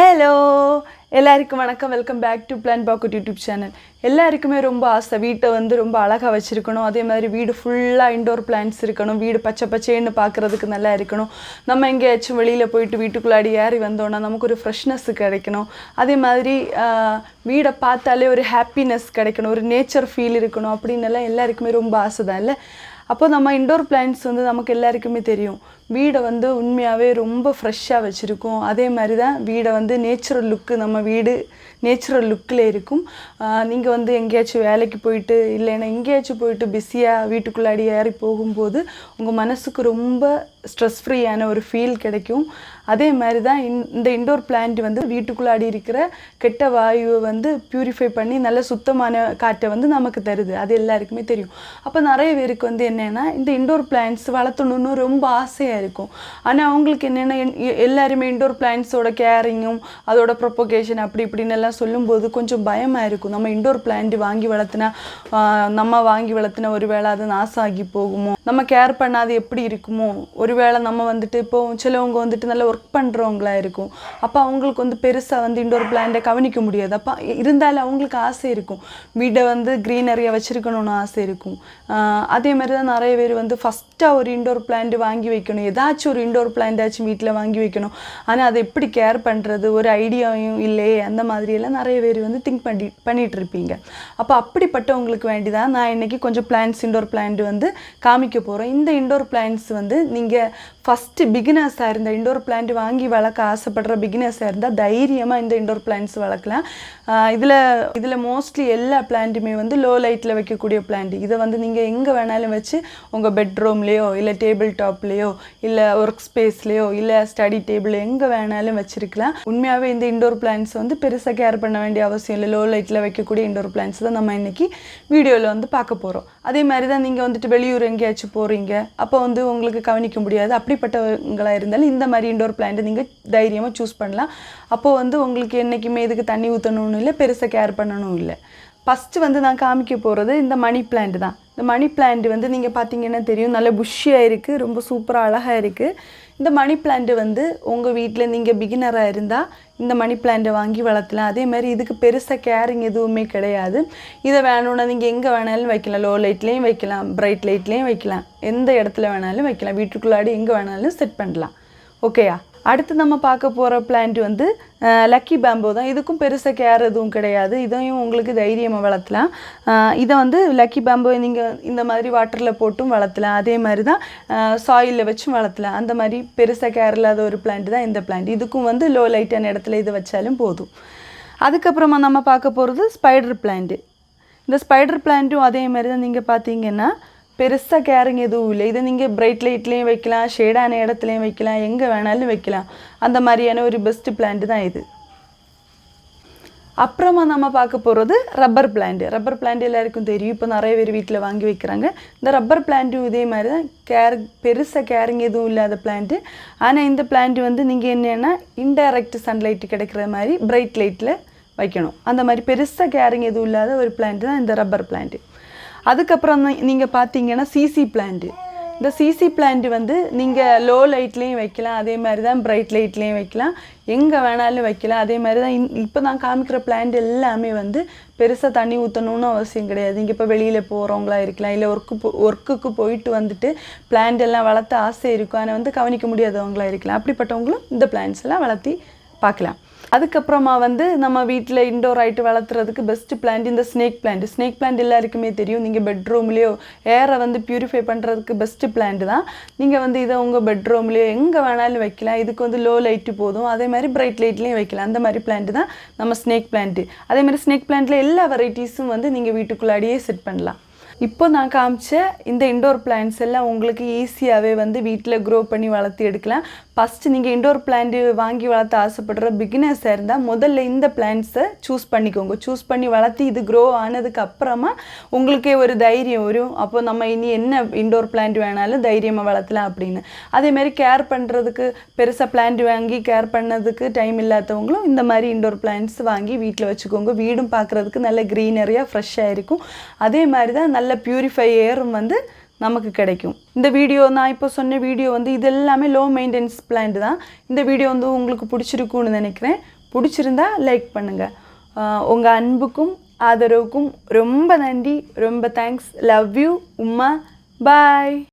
Hello எல்லாருக்கும் வணக்கம். Welcome back to Plan Pocket YouTube channel எல்லாருக்குமே ரொம்ப ஆசை. வீட்டை வந்து ரொம்ப அழகாக வச்சுருக்கணும். அதே மாதிரி வீடு ஃபுல்லாக இண்டோர் பிளான்ஸ் இருக்கணும். வீடு பச்சை பச்சைன்னு பார்க்குறதுக்கு நல்லா இருக்கணும். நம்ம எங்கேயாச்சும் வெளியில் போயிட்டு வீட்டுக்குள்ளாடி ஏறி வந்தோன்னா நமக்கு ஒரு ஃப்ரெஷ்னஸ் கிடைக்கணும். அதே மாதிரி வீடை பார்த்தாலே ஒரு ஹாப்பினஸ் கிடைக்கணும். ஒரு நேச்சர் ஃபீல் இருக்கணும். அப்படின்னு எல்லாம் எல்லாருக்குமே ரொம்ப ஆசை தான் இல்லை? அப்போ நம்ம இண்டோர் பிளான்ஸ் வந்து நமக்கு எல்லாருக்குமே தெரியும். வீடை வந்து உண்மையாகவே ரொம்ப ஃப்ரெஷ்ஷாக வச்சுருக்கும். அதே மாதிரி தான் வீடை வந்து நேச்சுரல் லுக்கு நம்ம வீடு நேச்சுரல் லுக்கில் இருக்கும். நீங்கள் வந்து எங்கேயாச்சும் வேலைக்கு போயிட்டு இல்லைன்னா எங்கேயாச்சும் போயிட்டு பிஸியாக வீட்டுக்குள்ளாடி ஏறி போகும்போது உங்கள் மனசுக்கு ரொம்ப ஸ்ட்ரெஸ் ஃப்ரீயான ஒரு ஃபீல் கிடைக்கும். அதே மாதிரி தான் இந்த இண்டோர் பிளான்ட் வந்து வீட்டுக்குள்ளாடி இருக்கிற கெட்ட வாயுவை வந்து ப்யூரிஃபை பண்ணி நல்ல சுத்தமான காற்றை வந்து நமக்கு தருது. அது எல்லாருக்குமே தெரியும். அப்போ நிறைய பேருக்கு வந்து என்னென்னா இந்த இண்டோர் பிளான்ட்ஸ் வளர்த்தணுன்னு ரொம்ப ஆசையாக இருக்கும். ஆனால் அவங்களுக்கு என்னென்னா எல்லாருமே இண்டோர் பிளான்ஸோட கேரிங்கும் அதோட ப்ரொப்போகேஷன் அப்படி இப்படின்னு எல்லாம் சொல்லும்போது கொஞ்சம் பயமாக இருக்கும். நம்ம இண்டோர் பிளான்ட் வாங்கி வளர்த்துனா நம்ம வாங்கி வளர்த்துனா ஒருவேளை அது நாசம் போகுமோ? நம்ம கேர் பண்ணாது எப்படி இருக்குமோ? ஒருவேளை நம்ம வந்துட்டு இப்போ சிலவங்க வந்துட்டு நல்லா ஒர்க் பண்ணுறவங்களா இருக்கும். அப்போ அவங்களுக்கு வந்து பெருசாக வந்து இண்டோர் பிளான்ட்டை கவனிக்க முடியாது. அப்போ இருந்தாலும் அவங்களுக்கு ஆசை இருக்கும். வீடை வந்து க்ரீனரியாக வச்சுருக்கணும்னு ஆசை இருக்கும். அதே மாதிரி தான் நிறைய பேர் வந்து ஃபஸ்ட்டாக ஒரு இண்டோர் பிளான்ட் வாங்கி வைக்கணும் ஏதாச்சும் ஒரு இண்டோர் பிளான்டாச்சும் வீட்டில் வாங்கி வைக்கணும். ஆனால் அதை எப்படி கேர் பண்ணுறது ஒரு ஐடியாவும் இல்லையே அந்த மாதிரியெல்லாம் நிறைய பேர் வந்து திங்க் பண்ணி பண்ணிகிட்டு இருப்பீங்க. அப்போ அப்படிப்பட்டவங்களுக்கு வேண்டி தான் நான் இன்னைக்கு கொஞ்சம் பிளான்ஸ் இண்டோர் பிளான்ட் வந்து காமிக்க போகிறோம் இந்த இண்டோர் பிளான்ஸ் வந்து நீங்கள் ஃபஸ்ட்டு பிகினர்ஸாக இருந்தால் இண்டோர் பிளான்ட் வாங்கி வளர்க்க ஆசைப்படுற பிகினர்ஸாக இருந்தால் தைரியமாக இந்த இண்டோர் பிளான்ட்ஸ் வளர்க்கலாம். இதில் இதில் மோஸ்ட்லி எல்லா பிளான்ட்டுமே வந்து லோ லைட்டில் வைக்கக்கூடிய பிளான்ட் இதை வந்து நீங்கள் எங்கே வேணாலும் வச்சு உங்கள் பெட்ரூம்லேயோ இல்லை டேபிள் டாப்லேயோ இல்லை ஒர்க் ஸ்பேஸ்லேயோ இல்லை ஸ்டடி டேபிள் எங்கே வேணாலும் வச்சிருக்கலாம். உண்மையாகவே இந்த இண்டோர் பிளான்ஸ் வந்து பெருசாக கேர் பண்ண வேண்டிய அவசியம் இல்லை. லோ லைட்டில் வைக்கக்கூடிய இண்டோர் பிளான்ஸ் தான் நம்ம இன்றைக்கி வீடியோவில் வந்து பார்க்க போகிறோம் அதே மாதிரி தான் நீங்கள் வந்துட்டு வெளியூர் எங்கேயாச்சும் போகிறீங்க அப்போ வந்து உங்களுக்கு கவனிக்க முடியாது. அப்படிப்பட்டவங்களாக இருந்தாலும் இந்த மாதிரி இண்டோர் பிளான்ட் நீங்கள் தைரியமாக சூஸ் பண்ணலாம். அப்போது வந்து உங்களுக்கு என்றைக்குமே இதுக்கு தண்ணி ஊற்றணும்னு இல்லை பெருசாக கேர் பண்ணணும் இல்லை. ஃபஸ்ட்டு வந்து நான் காமிக்க போகிறது இந்த மணி பிளான்ட் தான். இந்த மணி பிளான்ட் வந்து நீங்கள் பார்த்தீங்கன்னா தெரியும். நல்ல புஷ்ஷியாக இருக்குது ரொம்ப சூப்பராக அழகாக இருக்குது இந்த மணி பிளான்ட் வந்து உங்கள் வீட்டில் நீங்கள் பிகினராக இருந்தால் இந்த மணி பிளான்ட்டை வாங்கி வளர்த்தலாம். அதே மாதிரி இதுக்கு பெருசாக கேரிங் எதுவுமே கிடையாது. இதை வேணும்னா நீங்கள் எங்கே வேணாலும் வைக்கலாம். லோ லைட்லேயும் வைக்கலாம். பிரைட் லைட்லேயும் வைக்கலாம். எந்த இடத்துல வேணாலும் வைக்கலாம். வீட்டுக்குள்ளாடி எங்கே வேணாலும் செட் பண்ணலாம். ஓகேயா அடுத்து நம்ம பார்க்க போகிற பிளான்ட் வந்து லக்கி பேம்போ தான். இதுக்கும் பெருசாக கேர் எதுவும் கிடையாது. இதையும் உங்களுக்கு தைரியமாக வளர்த்தலாம். இதை வந்து லக்கி பேம்போ நீங்கள் இந்த மாதிரி வாட்டரில் போட்டும் வளர்த்தலாம். அதே மாதிரி தான் சாயிலில் வச்சும் வளர்த்தலாம். அந்த மாதிரி பெருசாக கேர் இல்லாத ஒரு பிளான்ட் தான் இந்த பிளான்ட் இதுக்கும் வந்து லோ லைட்டான இடத்துல இதை வச்சாலும் போதும். அதுக்கப்புறமா நம்ம பார்க்க போகிறது ஸ்பைடர் பிளான்ட்டு இந்த ஸ்பைடர் பிளான்ட்டும் அதே மாதிரி தான். நீங்கள் பார்த்தீங்கன்னா பெருசாக கேரிங் எதுவும் இல்லை. இதை நீங்கள் பிரைட் லைட்லேயும் வைக்கலாம் ஷேடான இடத்துலையும் வைக்கலாம் எங்கே வேணாலும் வைக்கலாம். அந்த மாதிரியான ஒரு பெஸ்ட்டு பிளான்ட் தான் இது. அப்புறமா நம்ம பார்க்க போகிறது ரப்பர் பிளான்ட் ரப்பர் பிளான்ட் எல்லாருக்கும் தெரியும். இப்போ நிறைய பேர் வீட்டில் வாங்கி வைக்கிறாங்க. இந்த ரப்பர் பிளான்ட்டும் இதே மாதிரி தான் கேர் பெருசாக கேரிங் எதுவும் இல்லாத பிளான்ட்டு ஆனால் இந்த பிளான்ட் வந்து நீங்கள் என்னென்னா இன்டைரக்ட் சன்லைட் கிடைக்கிற மாதிரி பிரைட் லைட்டில் வைக்கணும். அந்த மாதிரி பெருசாக கேரிங் எதுவும் இல்லாத ஒரு பிளான்ட் தான் இந்த ரப்பர் பிளான்ட்டு அதுக்கப்புறம் நீங்கள் பார்த்தீங்கன்னா சிசி பிளான்ட்டு இந்த சிசி பிளான்ட் வந்து நீங்கள் லோ லைட்லேயும் வைக்கலாம் அதே மாதிரி தான் பிரைட் லைட்லேயும் வைக்கலாம். எங்கே வேணாலும் வைக்கலாம். அதே மாதிரி தான் இப்போ நான் காமிக்கிற பிளான்ட் எல்லாமே வந்து பெருசாக தண்ணி ஊற்றணும்னு அவசியம் கிடையாது. இங்கே இப்போ வெளியில் போகிறவங்களா இருக்கலாம் இல்லை ஒர்க்கு போ ஒர்க்குக்கு போயிட்டு வந்துட்டு பிளான்ட் எல்லாம் வளர்த்த ஆசை இருக்கும். ஆனால் வந்து கவனிக்க முடியாதவங்களா இருக்கலாம். அப்படிப்பட்டவங்களும் இந்த பிளான்ட்ஸ் எல்லாம் வளர்த்தி பார்க்கலாம். அதுக்கப்புறமா வந்து நம்ம வீட்டில் இன்டோர் ஆகிட்டு வளர்த்துறதுக்கு பெஸ்ட் பிளான்ட் இந்த ஸ்னேக் பிளான்ட் ஸ்னேக் பிளான்ட் எல்லாருக்குமே தெரியும். நீங்கள் பெட்ரூம்லேயோ ஏரை வந்து பியூரிஃபை பண்ணுறதுக்கு பெஸ்ட் பிளான்ட் தான். நீங்கள் வந்து இதை உங்கள் பெட்ரூம்லேயோ எங்கே வேணாலும் வைக்கலாம். இதுக்கு வந்து லோ லைட்டு போதும். அதே மாதிரி பிரைட் லைட்லேயும் வைக்கலாம். அந்த மாதிரி பிளான்ட் தான் நம்ம ஸ்னேக் பிளான்ட்டு அதே மாதிரி ஸ்னேக் பிளான்ட்டில் எல்லா வெரைட்டிஸும் வந்து நீங்கள் வீட்டுக்குள்ளாடியே செட் பண்ணலாம். இப்போ நான் காமிச்ச இந்த இண்டோர் பிளான்ஸ் எல்லாம் உங்களுக்கு ஈஸியாகவே வந்து வீட்டில் க்ரோ பண்ணி வளர்த்து எடுக்கலாம். ஃபஸ்ட்டு நீங்கள் இண்டோர் பிளான்ட் வாங்கி வளர்த்த ஆசைப்படுற பிகினர்ஸாக இருந்தால் முதல்ல இந்த பிளான்ட்ஸை சூஸ் பண்ணிக்கோங்க. சூஸ் பண்ணி வளர்த்து இது க்ரோ ஆனதுக்கு அப்புறமா உங்களுக்கே ஒரு தைரியம் வரும். அப்போ நம்ம இனி என்ன இண்டோர் பிளான்ட் வேணாலும் தைரியமாக வளர்த்தலாம் அப்படின்னு. அதேமாரி கேர் பண்ணுறதுக்கு பெருசாக பிளான்ட் வாங்கி கேர் பண்ணதுக்கு டைம் இல்லாதவங்களும் இந்த மாதிரி இண்டோர் பிளான்ட்ஸ் வாங்கி வீட்டில் வச்சுக்கோங்க. வீடும் பார்க்குறதுக்கு நல்ல க்ரீனரியாக ஃப்ரெஷ்ஷாக இருக்கும். அதே மாதிரி தான் நல்ல நல்ல பியூரிஃபை ஏரும் வந்து நமக்கு கிடைக்கும். இந்த வீடியோ நான் இப்போ சொன்ன வீடியோ வந்து இது எல்லாமே லோ மெயின்டெனன்ஸ் பிளான்ட் தான். இந்த வீடியோ வந்து உங்களுக்கு பிடிச்சிருக்கும்னு நினைக்கிறேன். பிடிச்சிருந்தா லைக் பண்ணுங்கள் உங்கள் அன்புக்கும் ஆதரவுக்கும் ரொம்ப நன்றி. ரொம்ப thanks love you Uma bye